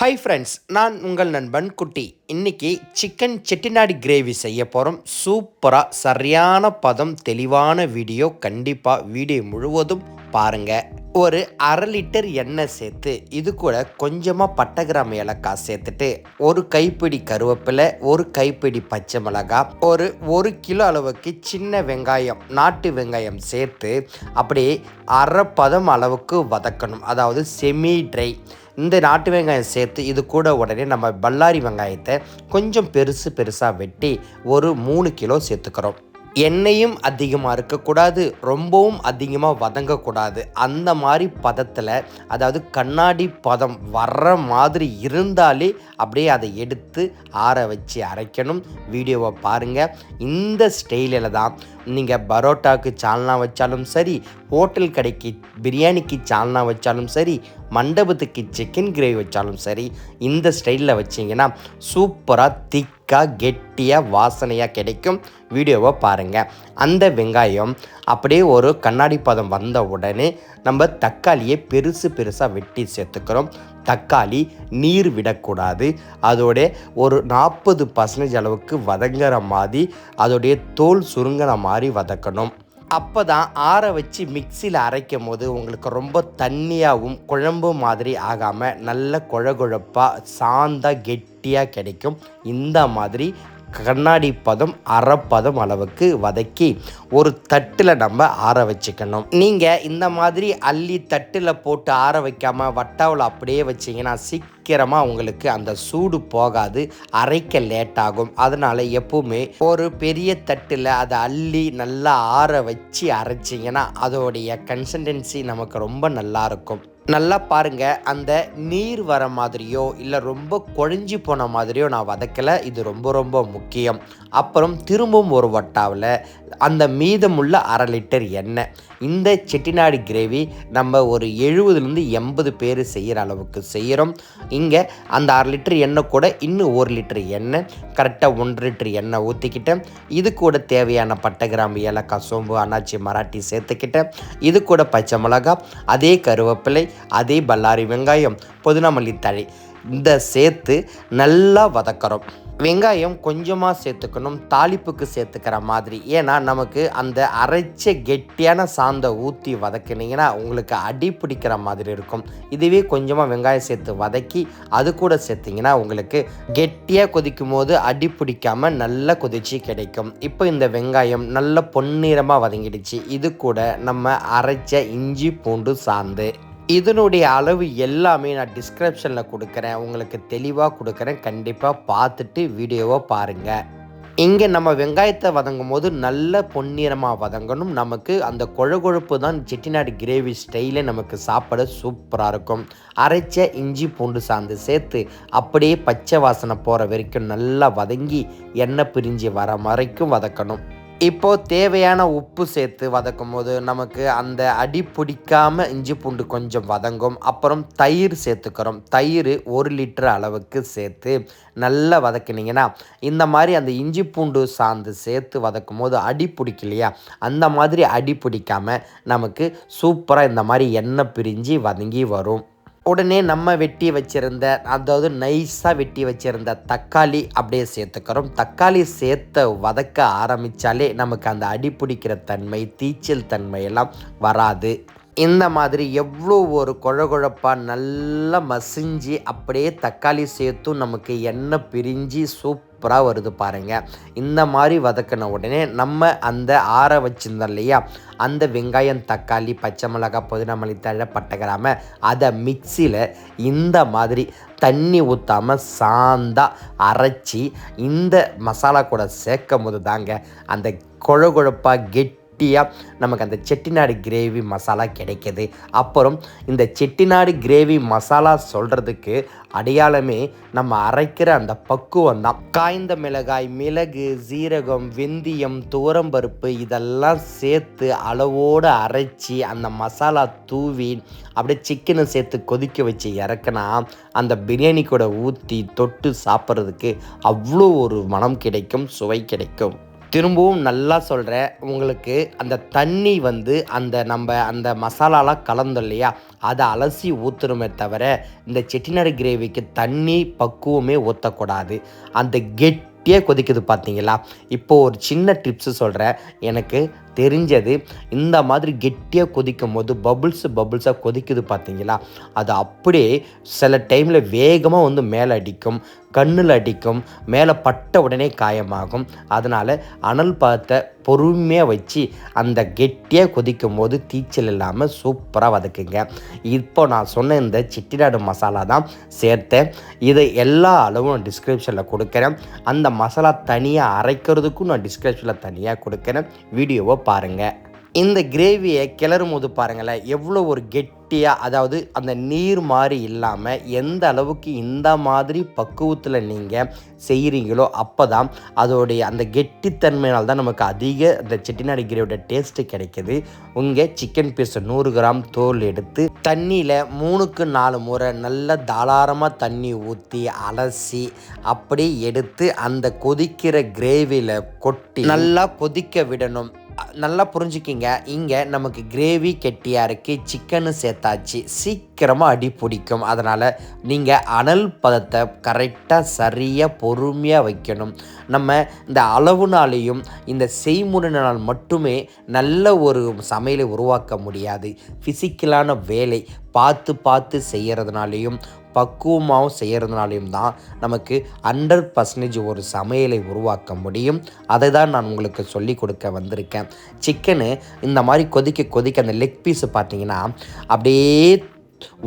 Hi friends நான் உங்கள் நண்பன் குட்டி. இன்னைக்கு சிக்கன் செட்டிநாடு கிரேவி செய்ய போகிறோம் சூப்பராக சரியான பதம் தெளிவான வீடியோ கண்டிப்பாக வீடியோ முழுவதும் பாருங்கள் ஒரு அரை லிட்டர் எண்ணெய் சேர்த்து இது கூட கொஞ்சமாக பட்டை கிராம் ஏலக்காய் சேர்த்துட்டு ஒரு கைப்பிடி கருவேப்பிலை ஒரு கைப்பிடி பச்சை மிளகாய் ஒரு ஒரு கிலோ அளவுக்கு சின்ன வெங்காயம் நாட்டு வெங்காயம் சேர்த்து அப்படியே அரை பதம் அளவுக்கு வதக்கணும். அதாவது செமி ட்ரை இந்த நாட்டு வெங்காயம் சேர்த்து இது கூட உடனே நம்ம பல்லாரி வெங்காயத்தை கொஞ்சம் பெருசு பெருசாக வெட்டி ஒரு மூணு கிலோ சேர்த்துக்கிறோம். எண்ணெயும் அதிகமாக இருக்கக்கூடாது ரொம்பவும் அதிகமாக வதங்கக்கூடாது. அந்த மாதிரி பதத்தில் அதாவது கண்ணாடி பதம் வர்ற மாதிரி இருந்தாலே அப்படியே அதை எடுத்து ஆற வச்சு அரைக்கணும். வீடியோவை பாருங்கள் இந்த ஸ்டைலில் தான் நீங்கள் பரோட்டாவுக்கு சால்னா வச்சாலும் சரி ஹோட்டல் கடைக்கு பிரியாணிக்கு சால்னா வச்சாலும் சரி மண்டபத்துக்கு சிக்கன் கிரேவி வச்சாலும் சரி இந்த ஸ்டைலில் வச்சிங்கன்னா சூப்பராக திக்காக கெட்டியாக வாசனையாக கிடைக்கும். வீடியோவை பாருங்கள் அந்த வெங்காயம் அப்படியே ஒரு கண்ணாடி பதம் வந்த உடனே நம்ம தக்காளியை பெருசு பெருசாக வெட்டி சேர்த்துக்கிறோம். தக்காளி நீர் விடக்கூடாது. அதோட ஒரு நாற்பது பர்சன்டேஜ் அளவுக்கு வதங்குற மாதிரி அதோடைய தோல் சுருங்குற மாதிரி வதக்கணும். அப்போ தான் ஆற வச்சு மிக்சியில் அரைக்கும் போது உங்களுக்கு ரொம்ப தண்ணியாகவும் குழம்பு மாதிரி ஆகாமல் நல்ல குழகுழப்பாக சாந்தாக கெட்டியாக கிடைக்கும். இந்த மாதிரி கண்ணாடி பதம் அரைப்பதம் அளவுக்கு வதக்கி ஒரு தட்டில் நம்ம ஆற வச்சுக்கணும். நீங்கள் இந்த மாதிரி அள்ளி தட்டில் போட்டு ஆற வைக்காமல் வட்டாவில் அப்படியே வச்சிங்கன்னா சீக்கிரமாக உங்களுக்கு அந்த சூடு போகாது அரைக்க லேட் ஆகும். அதனால் எப்பவுமே ஒரு பெரிய தட்டில் அதை அள்ளி நல்லா ஆற வச்சு அரைச்சிங்கன்னா அதோடைய கன்சிஸ்டன்சி நமக்கு ரொம்ப நல்லா இருக்கும். நல்லா பாருங்க. அந்த நீர் வர மாதிரியோ இல்லை ரொம்ப குழஞ்சி போன மாதிரியோ நான் வதக்கலை. இது ரொம்ப ரொம்ப முக்கியம். அப்புறம் திரும்பவும் ஒரு வட்டாவில் அந்த மீதமுள்ள அரை லிட்டர் எண்ணெய். இந்த செட்டிநாடு கிரேவி நம்ம ஒரு எழுபதுலேருந்து எண்பது பேர் செய்கிற அளவுக்கு செய்கிறோம் இங்கே அந்த அரை லிட்டர் எண்ணெய் கூட இன்னும் ஒரு லிட்டர் எண்ணெய் கரெக்டாக ஒன்றரை லிட்டர் எண்ணெய் ஊற்றிக்கிட்டேன் இது கூட தேவையான பட்டை கிராம்பு ஏலக்காய் சோம்பு அனாச்சி மராட்டி சேர்த்துக்கிட்டேன். இது கூட பச்சை மிளகா அதே கருவேப்பிலை அதே பல்லாரி வெங்காயம் புதினா மல்லி தழை. இந்த சேர்த்து நல்லா வதக்கிறோம். வெங்காயம் கொஞ்சமாக சேர்த்துக்கணும் தாளிப்புக்கு சேர்த்துக்கிற மாதிரி. ஏன்னா நமக்கு அந்த அரைச்ச கெட்டியான சாந்தை ஊற்றி வதக்குனீங்கன்னா உங்களுக்கு அடி பிடிக்கிற மாதிரி இருக்கும். இதுவே கொஞ்சமாக வெங்காயம் சேர்த்து வதக்கி அது கூட சேர்த்திங்கன்னா உங்களுக்கு கெட்டியாக கொதிக்கும் போது அடி பிடிக்காமல் நல்லா கொதிச்சு கிடைக்கும். இப்போ இந்த வெங்காயம் நல்ல பொன்னிறமாக வதங்கிடுச்சு. இது கூட நம்ம அரைச்ச இஞ்சி பூண்டு சாந்து. இதனுடைய அளவு எல்லாமே நான் டிஸ்கிரிப்ஷனில் கொடுக்குறேன். உங்களுக்கு தெளிவாக கொடுக்குறேன். கண்டிப்பாக பார்த்துட்டு வீடியோவை பாருங்கள் இங்கே நம்ம வெங்காயத்தை வதங்கும் போது நல்ல பொன்னிறமாக வதங்கணும். நமக்கு அந்த கொழகொழுப்பு தான் செட்டிநாடு கிரேவி ஸ்டைலே நமக்கு சாப்பிட சூப்பராக இருக்கும். அரைச்ச இஞ்சி பூண்டு சாந்து சேர்த்து அப்படியே பச்சை வாசனை போகிற வரைக்கும் நல்லா வதங்கி எண்ணெய் பிரிஞ்சு வர வரைக்கும் வதக்கணும். இப்போது தேவையான உப்பு சேர்த்து வதக்கும் போது நமக்கு அந்த அடி பிடிக்காம இஞ்சி பூண்டு கொஞ்சம் வதங்கும். அப்புறம் தயிர் சேர்த்துக்கிறோம். தயிர் ஒரு லிட்டர் அளவுக்கு சேர்த்து நல்லா வதக்கினீங்கன்னா இந்த மாதிரி அந்த இஞ்சி பூண்டு சாந்து சேர்த்து வதக்கும் போது அடி பிடிக்கலையா? அந்த மாதிரி அடி பிடிக்காமல் நமக்கு சூப்பராக இந்த மாதிரி எண்ணெய் பிரிஞ்சு வதங்கி வரும். உடனே நம்ம வெட்டி வச்சிருந்த அதாவது நைஸாக வெட்டி வச்சிருந்த தக்காளி அப்படியே சேர்த்துக்கிறோம். தக்காளி சேர்த்த வதக்க ஆரம்பித்தாலே நமக்கு அந்த அடி பிடிக்கிற தன்மை தீச்சல் தன்மை எல்லாம் வராது. இந்த மாதிரி எவ்வளோ ஒரு குழகுழப்பாக நல்லா மசிஞ்சு அப்படியே தக்காளி சேர்த்தும் நமக்கு எண்ணெய் பிரிஞ்சு சூப் சூப்பராக வருது பாருங்கள் இந்த மாதிரி வதக்கின உடனே நம்ம அந்த ஆற வச்சுருந்தோம் இல்லையா? அந்த வெங்காயம் தக்காளி பச்சை மிளகாய் புதினா மல்லித்தழை பட்டை அதை மிக்சியில் இந்த மாதிரி தண்ணி ஊற்றாமல் சாந்தா அரைச்சி இந்த மசாலா கூட சேர்க்கும் போது தாங்க அந்த குழகுழப்பாக கெட் கெட்டியாக நமக்கு அந்த செட்டிநாடு கிரேவி மசாலா கிடைக்கிது. அப்புறம் இந்த செட்டிநாடு கிரேவி மசாலா சொல்கிறதுக்கு அடையாளமே நம்ம அரைக்கிற அந்த பக்குவம் தான் காய்ந்த மிளகாய் மிளகு சீரகம் வெந்தயம் துவரம்பருப்பு இதெல்லாம் சேர்த்து அளவோடு அரைச்சி அந்த மசாலா தூவி அப்படியே சிக்கனை சேர்த்து கொதிக்க வச்சு இறக்குனா அந்த பிரியாணி கூட ஊற்றி தொட்டு சாப்பிட்றதுக்கு அவ்வளோ ஒரு மனம் கிடைக்கும் சுவை கிடைக்கும். திரும்பவும் நல்லா சொல்கிறேன் உங்களுக்கு அந்த தண்ணி வந்து அந்த நம்ம அந்த மசாலாலாம் கலந்தோம் இல்லையா? அதை அலசி ஊற்றுறோமே தவிர இந்த செட்டிநாடு கிரேவிக்கு தண்ணி பக்குவமே ஊற்றக்கூடாது அந்த கெட்டியாக கொதிக்குது பார்த்தீங்களா இப்போது ஒரு சின்ன டிப்ஸு சொல்கிறேன் எனக்கு தெரிஞ்சது. இந்த மாதிரி கெட்டியாக கொதிக்கும் போது பபுள்ஸ் பபுள்ஸாக கொதிக்குது பார்த்தீங்களா அது அப்படியே சில டைமில் வேகமாக வந்து மேலே அடிக்கும் கண்ணில் அடிக்கும் மேலே பட்ட உடனே காயமாகும். அதனால் அனல் பாத்தை பொறுமையாக வச்சு அந்த கெட்டியாக கொதிக்கும் போது தீச்சல் இல்லாமல் சூப்பராக வதக்குங்க. இப்போ நான் சொன்ன இந்த சிட்டிநாடு மசாலா தான் சேர்த்தேன். இதை எல்லா அளவும் டிஸ்கிரிப்ஷனில் கொடுக்குறேன். அந்த மசாலா தனியாக அரைக்கிறதுக்கும் நான் டிஸ்கிரிப்ஷனில் தனியாக கொடுக்குறேன். வீடியோவை பாருங்கள் இந்த கிரேவியை கிளறும் போது பாருங்களேன் எவ்வளோ ஒரு கெட்டியாக அதாவது அந்த நீர் மாதிரி இல்லாமல் எந்த அளவுக்கு இந்த மாதிரி பக்குவத்தில் நீங்கள் செய்கிறீங்களோ அப்போ தான் அதோடைய அந்த கெட்டித்தன்மையினால் தான் நமக்கு அதிக அந்த செட்டிநாடு கிரேவியோட டேஸ்ட்டு கிடைக்கிது. உங்கள் சிக்கன் பீஸை நூறு கிராம் தோல் எடுத்து தண்ணியில் மூணுக்கு நாலு முறை நல்ல தாராளமாக தண்ணி ஊற்றி அலசி அப்படி எடுத்து அந்த கொதிக்கிற கிரேவியில் கொட்டி நல்லா கொதிக்க விடணும். நல்லா புரிஞ்சுக்கிங்க. இங்கே நமக்கு கிரேவி கெட்டியாக இருக்குது சிக்கனு சேர்த்தாச்சு. சீக்கிரமாக அடி பிடிக்கும். அதனால் நீங்கள் அனல் பதத்தை கரெக்டாக சரியாக பொறுமையாக வைக்கணும். நம்ம இந்த அளவுனாலேயும் இந்த செய்முறைனால் மட்டுமே நல்ல ஒரு சமையலை உருவாக்க முடியாது. ஃபிசிக்கலான வேலை பார்த்து பார்த்து செய்கிறதுனாலையும் பக்குவமாகவும் செய்கிறதுனாலையும் தான் நமக்கு ஹண்ட்ரட் பர்சன்டேஜ் ஒரு சமையலை உருவாக்க முடியும். அதை தான் நான் உங்களுக்கு சொல்லி கொடுக்க வந்திருக்கேன். சிக்கனு இந்த மாதிரி கொதிக்க கொதிக்க அந்த லெக் பீஸு பார்த்தீங்கன்னா அப்படியே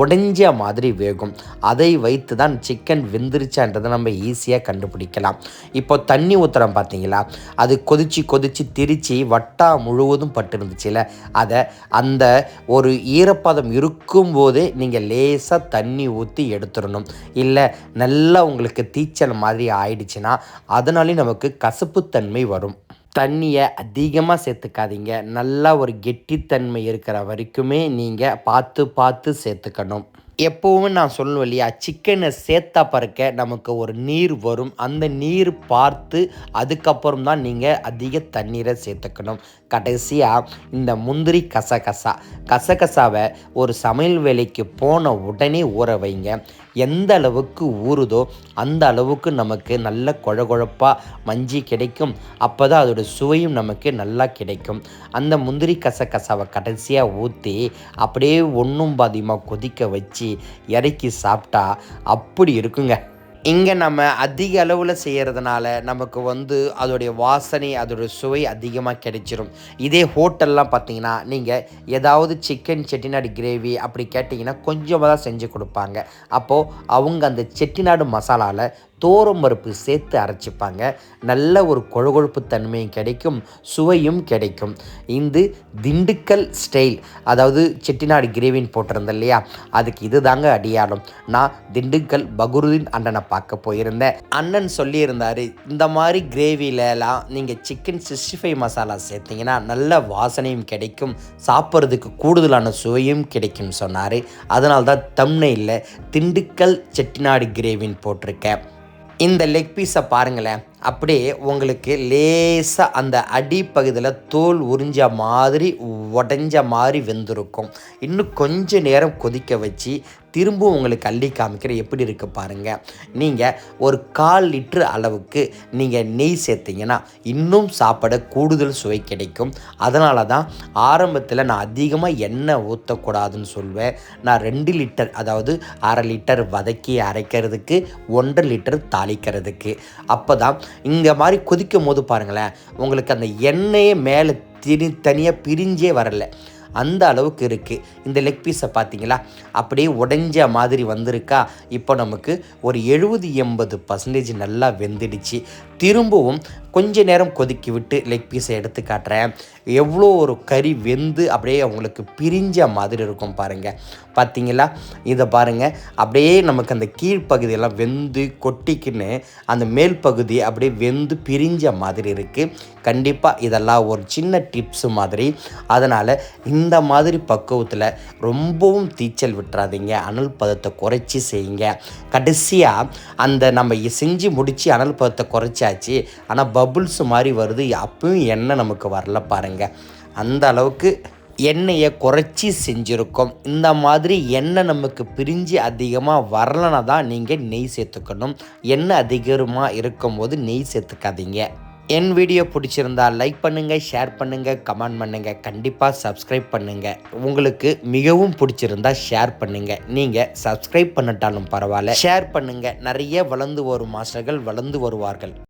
உடைஞ்ச மாதிரி வேகும். அதை வைத்து தான் சிக்கன் வெந்துருச்சான்றதை நம்ம ஈஸியாக கண்டுபிடிக்கலாம். இப்போ தண்ணி ஊற்றுறோம் பார்த்தீங்களா? அது கொதிச்சு கொதித்து திரிச்சு வட்டா முழுவதும் பட்டிருந்துச்சுல அதை அந்த ஒரு ஈரப்பதம் இருக்கும்போதே நீங்கள் லேசாக தண்ணி ஊற்றி எடுத்துடணும். இல்லை நல்லா உங்களுக்கு தீச்சல் மாதிரி ஆயிடுச்சுன்னா அதனாலேயும் நமக்கு கசப்புத்தன்மை வரும். தண்ணியை அதிகமாக சேர்த்துக்காதீங்க. நல்லா ஒரு கெட்டித்தன்மை இருக்கிற வரைக்குமே நீங்கள் பார்த்து பார்த்து சேர்த்துக்கணும். எப்போவும் நான் சொல்லுவேன் இல்லையா சிக்கனை சேர்த்தா பறக்க நமக்கு ஒரு நீர் வரும். அந்த நீர் பார்த்து அதுக்கப்புறம் தான் நீங்கள் அதிக தண்ணீரை சேர்த்துக்கணும். கடைசியாக இந்த முந்திரி கசகசா. கசகசாவை ஒரு சமையல் வேலைக்கு போன உடனே ஊற வைங்க. எந்த அளவுக்கு ஊறுதோ அந்த அளவுக்கு நமக்கு நல்ல குழகுழப்பாக மஞ்சி கிடைக்கும். அப்போ தான் அதோட சுவையும் நமக்கு நல்லா கிடைக்கும். அந்த முந்திரி கசகசாவை கடைசியாக ஊற்றி அப்படியே ஒன்றும் பாதியமாக கொதிக்க வச்சு இறக்கி சாப்பிட்டா அப்படி இருக்குங்க. இங்கே நம்ம அதிக அளவில் செய்கிறதுனால நமக்கு வந்து அதோடைய வாசனை அதோடைய சுவை அதிகமாக கிடைச்சிரும். இதே ஹோட்டல்லாம் பார்த்தீங்கன்னா நீங்கள் ஏதாவது சிக்கன் செட்டிநாடு கிரேவி அப்படி கேட்டிங்கன்னா கொஞ்சமாக தான் செஞ்சு கொடுப்பாங்க. அப்போது அவங்க அந்த செட்டிநாடு மசாலாவில் தோரம் பருப்பு சேர்த்து அரைச்சிப்பாங்க. நல்ல ஒரு கொழுகொழுப்பு தன்மையும் கிடைக்கும் சுவையும் கிடைக்கும். இது திண்டுக்கல் ஸ்டைல் அதாவது செட்டிநாடு கிரேவின்னு போட்டிருந்தேன் இல்லையா? அதுக்கு இது தாங்க அடியாளம். நான் திண்டுக்கல் பகுருதீன் அண்ணனை பார்க்க போயிருந்தேன். அண்ணன் சொல்லியிருந்தார் இந்த மாதிரி கிரேவிலலாம் நீங்கள் சிக்கன் சிக்ஸ்டி ஃபைவ் மசாலா சேர்த்திங்கன்னா நல்ல வாசனையும் கிடைக்கும் சாப்பிட்றதுக்கு கூடுதலான சுவையும் கிடைக்கும் சொன்னார். அதனால்தான் தம்னையில் திண்டுக்கல் செட்டிநாடு கிரேவின்னு போட்டிருக்கேன். இந்த லெக் பீஸை பாருங்களேன். அப்படியே உங்களுக்கு லேசாக அந்த அடிப்பகுதியில் தோல் உறிஞ்ச மாதிரி உடஞ்ச மாதிரி வெந்திருக்கும். இன்னும் கொஞ்ச நேரம் கொதிக்க வச்சு திரும்பவும் உங்களுக்கு அள்ளி காமிக்கிற எப்படி இருக்குது பாருங்கள் நீங்கள் ஒரு கால் லிட்ரு அளவுக்கு நீங்கள் நெய் சேர்த்திங்கன்னா இன்னும் சாப்பிட கூடுதல் சுவை கிடைக்கும். அதனால தான் ஆரம்பத்தில் நான் அதிகமாக எண்ணெய் ஊற்றக்கூடாதுன்னு சொல்வேன். நான் ரெண்டு லிட்டர் அதாவது அரை லிட்டர் வதக்கி அரைக்கிறதுக்கு ஒன்றரை லிட்டர் தாளிக்கிறதுக்கு. அப்போ தான் இந்த மாதிரி கொதிக்கும் போது பாருங்களேன் உங்களுக்கு அந்த எண்ணெயே மேலே தினி தனியாக பிரிஞ்சே வரல. அந்த அளவுக்கு இருக்குது இந்த லெக் பீஸை பார்த்தீங்களா அப்படியே உடைஞ்ச மாதிரி வந்திருக்கா. இப்போ நமக்கு ஒரு எழுபது எண்பது பர்சன்டேஜ் நல்லா வெந்துடுச்சு. திரும்பவும் கொஞ்ச நேரம் கொதிக்கி விட்டு லெக் பீஸை எடுத்து காட்டுறேன். எவ்வளோ ஒரு கறி வெந்து அப்படியே அவங்களுக்கு பிரிஞ்ச மாதிரி இருக்கும் பாருங்கள் பார்த்தீங்களா இதை பாருங்கள் அப்படியே நமக்கு அந்த கீழ்ப்பகுதியெல்லாம் வெந்து கொட்டிக்கின்னு அந்த மேல் பகுதி அப்படியே வெந்து பிரிஞ்ச மாதிரி இருக்குது கண்டிப்பாக இதெல்லாம் ஒரு சின்ன டிப்ஸு மாதிரி. அதனால் இந்த மாதிரி பக்குவத்தில் ரொம்பவும் தீச்சல் விட்டுறாதீங்க. அனல் பதத்தை குறைச்சி செய்யுங்க. கடைசியாக அந்த நம்ம செஞ்சு முடித்து அனல் பதத்தை குறைச்சாச்சு. ஆனால் பபுள்ஸ் மாதிரி வருது. அப்பவும் எண்ணெய் நமக்கு வரல பாருங்கள் அந்த அளவுக்கு எண்ணெயை குறைச்சி செஞ்சுருக்கோம். இந்த மாதிரி எண்ணெய் நமக்கு பிரிஞ்சு அதிகமாக வரலனா தான் நீங்கள் நெய் சேர்த்துக்கணும். எண்ணெய் அதிகமாக இருக்கும்போது நெய் சேர்த்துக்காதீங்க. என் வீடியோ பிடிச்சிருந்தா லைக் பண்ணுங்கள் ஷேர் பண்ணுங்கள் கமெண்ட் பண்ணுங்கள் கண்டிப்பாக சப்ஸ்கிரைப் பண்ணுங்கள் உங்களுக்கு மிகவும் பிடிச்சிருந்தா ஷேர் பண்ணுங்கள் நீங்கள் சப்ஸ்கிரைப் பண்ணிட்டாலும் பரவாயில்ல ஷேர் பண்ணுங்கள் நிறைய வளர்ந்து வரும் மாஸ்டர்கள் வளர்ந்து வருவார்கள்.